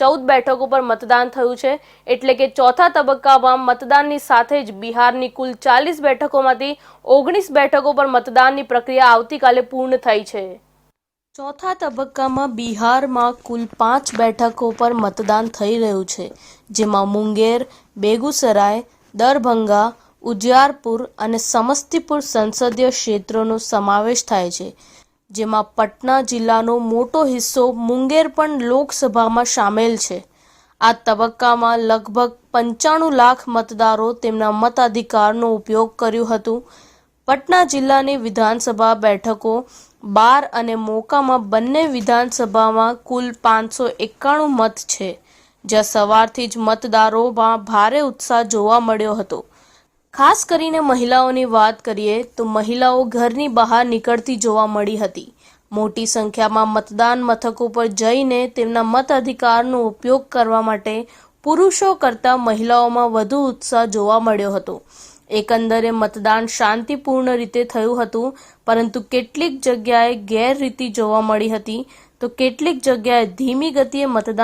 ચૌદ બેઠકો પર મતદાન થયું છે. એટલે કે ચોથા તબક્કામાં મતદાનની સાથે જ બિહારની કુલ ચાલીસ બેઠકોમાંથી ઓગણીસ બેઠકો પર મતદાનની પ્રક્રિયા આવતીકાલે પૂર્ણ થઈ છે. ચોથા તબક્કામાં બિહારમાં કુલ પાંચ બેઠકો પર મતદાન થઈ રહ્યું છે, જેમાં મુંગેર, બેગુસરાય, દરભંગા ઉજ્જારપુર અને સમસ્તીપુર સંસદીય ક્ષેત્રોનો સમાવેશ થાય છે. જેમાં પટના જિલ્લાનો મોટો હિસ્સો મુંગેર પણ લોકસભામાં સામેલ છે. આ તબક્કામાં લગભગ પંચાણું લાખ મતદારો તેમના મતાધિકારનો ઉપયોગ કર્યું હતું. પટના જિલ્લાની વિધાનસભા બેઠકો બાર અને મોકામાં બંને વિધાનસભામાં કુલ પાંચસો એકાણું મત છે. જ્યાં સવારથી જ મતદારોમાં ભારે ઉત્સાહ જોવા મળ્યો હતો. ખાસ કરીને મહિલાઓની વાત કરીએ તો મહિલાઓ ઘરની બહાર નીકળતી જોવા મળી હતી. મોટી સંખ્યામાં મતદાન મથકો પર જઈને તેમના મત અધિકારનો ઉપયોગ કરવા માટે પુરુષો કરતાં મહિલાઓમાં વધુ ઉત્સાહ જોવા મળ્યો હતો. એકંદરે મતદાન શાંતિપૂર્ણ રીતે થયું હતું, પરંતુ કેટલીક જગ્યાએ ગેરરીતિ જોવા મળી હતી. તો કેટલીક જગ્યાએ ધીમી ગતિએ મતદાન